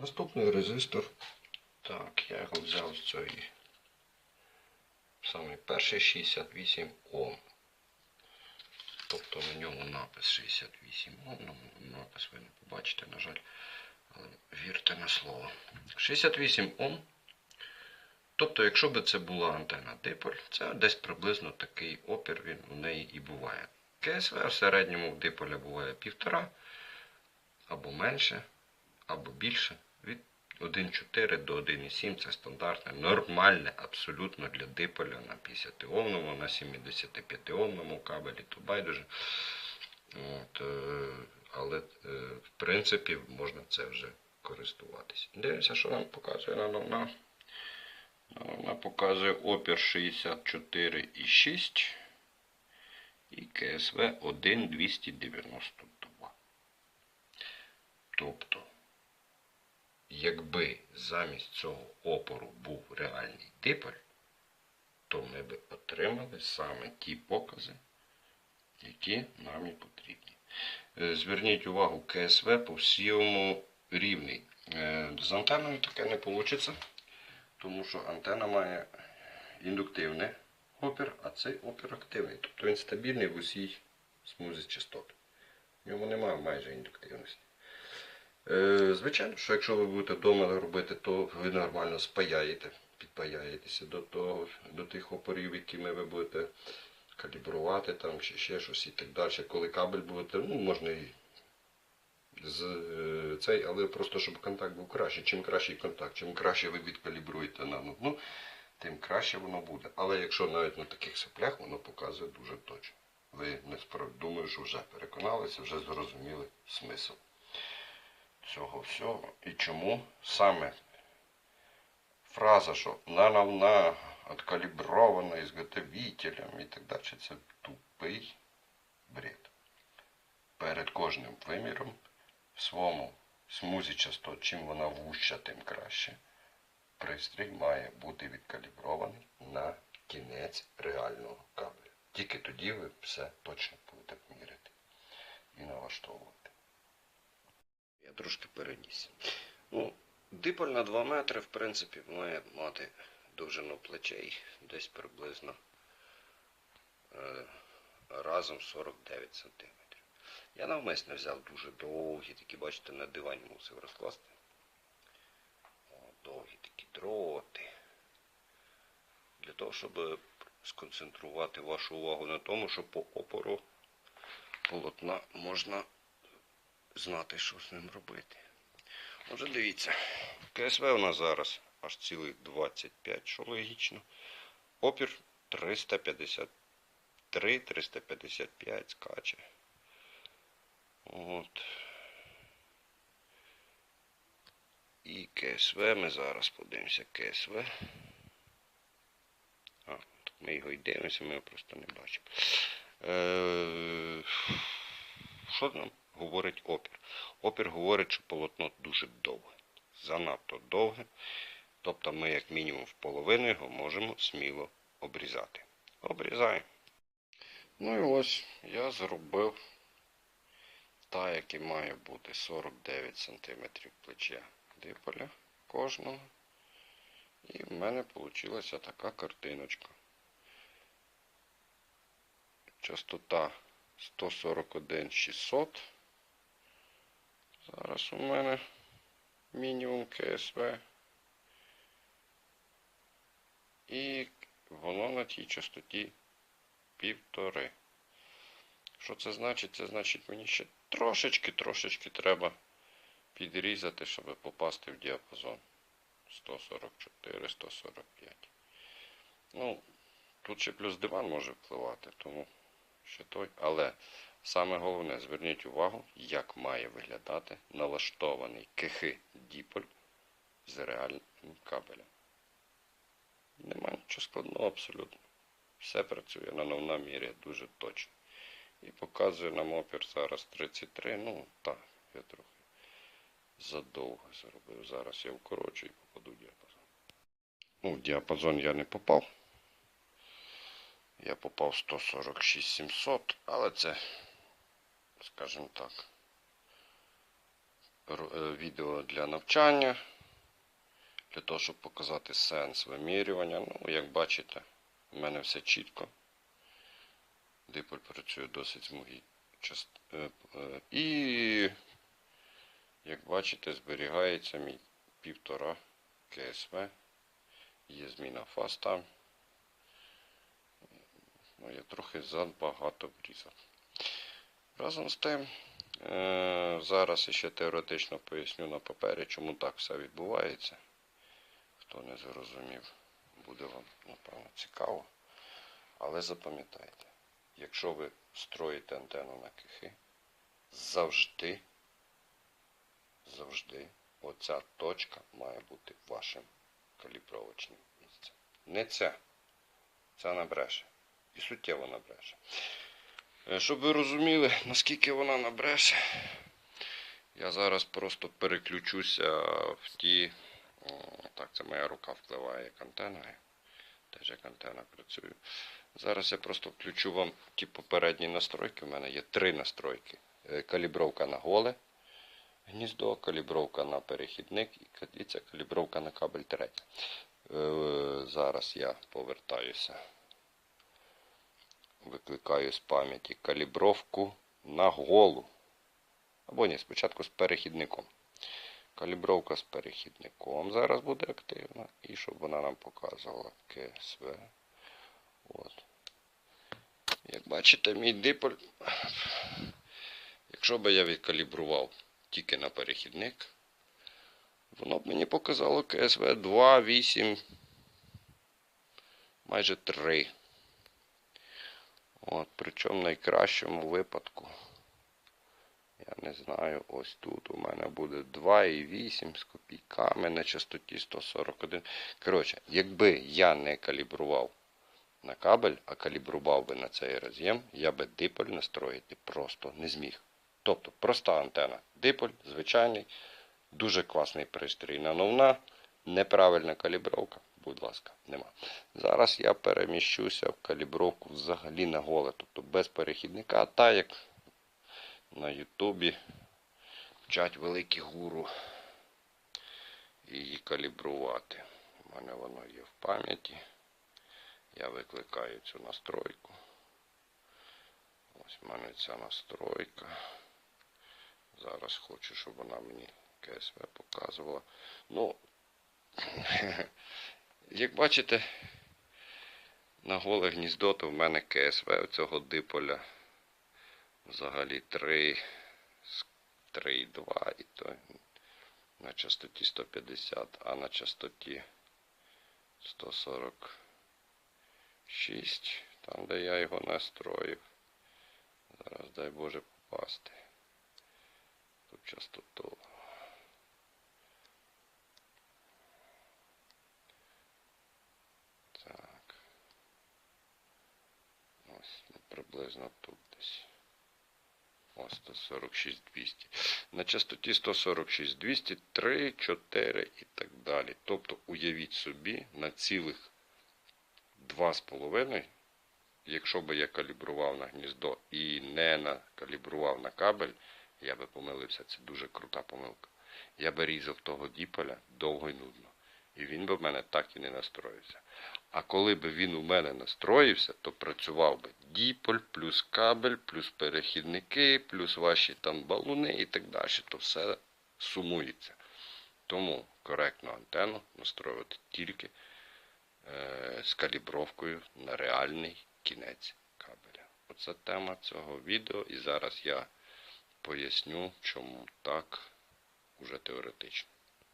Наступний резистор. Так, я його взяв з цієї. Саме перший 68 Ом. Тобто на ньому напис 68 Ом. Ну, напис ви не побачите, на жаль. Але вірте на слово. 68 Ом. Тобто, якщо б це була антенна диполь, це десь приблизно такий опір він у неї і буває. КСВ в середньому в диполя буває півтора або менше, або більше. Від 1,4 до 1,7 це стандартне, нормальне абсолютно для диполя на 50-омному, на 75-омному кабелі, то байдуже. От, е, але, е, в принципі, можна це вже користуватися. Дивимося, що нам показує нановна. Вона показує опір 64,6 і КСВ 1,292. Тобто, якби замість цього опору був реальний диполь, то ми б отримали саме ті покази, які нам і потрібні. Е, Зверніть увагу, КСВ по всьому рівний. Е, З антенною таке не вийде, тому що антенна має індуктивний опір, а цей опір активний. Тобто він стабільний в усій смузі частот. В ньому немає майже індуктивності. Е, Звичайно, що якщо ви будете вдома робити, то ви нормально спаяєте, підпаяєтеся до того, до тих опорів, якими ви будете калібрувати там, чи ще щось і так далі. Коли кабель будете, ну можна і з е, цей, але просто щоб контакт був кращий. Чим кращий контакт, чим краще ви відкалібруєте на ну, тим краще воно буде. Але якщо навіть на таких соплях воно показує дуже точно. Ви не спро- думаю, що вже переконалися, вже зрозуміли смисл цього всього. І чому саме фраза, що вона вона откалібрована ізготовителем і так далі, це тупий бред. Перед кожним виміром в своєму смузі частот, чим вона вуща, тим краще. Пристрій має бути відкалібрований на кінець реального кабеля. Тільки тоді ви все точно будете міряти і налаштовувати. Я трошки переніс. Ну, диполь на 2 метри, в принципі, має мати довжину плечей десь приблизно е, разом 49 см. Я навмисно взяв дуже довгі, такі, бачите, на дивані мусив розкласти. О, довгі такі дроти. Для того, щоб сконцентрувати вашу увагу на тому, що по опору полотна можна знати, що з ним робити. Отже, дивіться, КСВ у нас зараз аж цілих 25, що логічно. Опір 353, 355 скаче. От. І КСВ ми зараз подивимося КСВ. А, так ми його й дивимося, ми його просто не бачимо. Е, що нам говорить опір? Опір говорить, що полотно дуже довге. Занадто довге. Тобто ми, як мінімум, в половину його можемо сміло обрізати. Обрізаємо. Ну і ось я зробив та, який має бути 49 см плеча диполя кожного. І в мене вийшла така картиночка. Частота 141 600. Зараз у мене мінімум КСВ. І воно на тій частоті півтори. Що це значить? Це значить мені ще трошечки-трошечки треба підрізати, щоб попасти в діапазон 144-145. Ну, тут ще плюс диван може впливати, тому ще той. Але саме головне, зверніть увагу, як має виглядати налаштований кихи діполь з реальним кабелем. Нема нічого складного абсолютно. Все працює на новна мірі дуже точно. І показує нам опір зараз 33. Ну, так, я трохи задовго зробив. Зараз я вкорочу і попаду в діапазон. Ну, в діапазон я не попав. Я попав 146 700, але це, скажімо так, е, відео для навчання, для того, щоб показати сенс вимірювання. Ну, як бачите, у мене все чітко. Диполь працює досить змогій. част- е, е, І, як бачите, зберігається мій півтора КСВ. Є зміна фаз там. Ну, я трохи забагато врізав. Разом з тим, е, зараз ще теоретично поясню на папері, чому так все відбувається. Хто не зрозумів, буде вам, напевно, цікаво. Але запам'ятайте, якщо ви строїте антенну на кихи, завжди, завжди оця точка має бути вашим калібровочним місцем. Не ця. Ця набреше. І суттєво набреше. Е, Щоб ви розуміли, наскільки вона набреше, я зараз просто переключуся в ті. Так, це моя рука впливає як. Теж як антенна працюю. Зараз я просто включу вам ті попередні настройки. У мене є три настройки. Е, Калібровка на голе гніздо, калібровка на перехідник і це калібровка на кабель третя. Е, Зараз я повертаюся. Викликаю з пам'яті калібровку на голу. Або ні, спочатку з перехідником. Калібровка з перехідником зараз буде активна. І щоб вона нам показувала КСВ. От. Як бачите, мій диполь, якщо би я відкалібрував тільки на перехідник, воно б мені показало КСВ 2, 8, майже 3. От, причому в найкращому випадку, я не знаю, ось тут у мене буде 2,8 з копійками на частоті 141. Коротше, якби я не калібрував на кабель, а калібрував би на цей роз'єм, я би диполь настроїти просто не зміг. Тобто проста антена. Диполь, звичайний, дуже класний пристрій на новна, неправильна калібровка, будь ласка, нема. Зараз я переміщуся в калібровку взагалі на голе, тобто без перехідника, та як на Ютубі вчать великі гуру її калібрувати. У мене воно є в пам'яті. Я викликаю цю настройку. Ось в мене ця настройка. Зараз хочу, щоб вона мені КСВ показувала. Ну, як бачите, на голе гніздо, то в мене КСВ цього диполя взагалі 3, 3,2 і то на частоті 150, а на частоті 146, там де я його настроїв. Зараз дай Боже попасти. Тут частоту. Так. Ось ну, приблизно тут десь. Ось 146 200. На частоті 146 200, 3, 4 і так далі. Тобто уявіть собі на цілих 2,5, якщо би я калібрував на гніздо і не накалібрував на кабель, я би помилився. Це дуже крута помилка. Я би різав того діполя довго і нудно. І він би в мене так і не настроївся. А коли б він у мене настроївся, то працював би діполь, плюс кабель, плюс перехідники, плюс ваші там балуни і так далі. То все сумується. Тому коректну антенну настроювати тільки е, з калібровкою на реальний кінець кабеля. Оце тема цього відео. І зараз я поясню, чому так уже теоретично.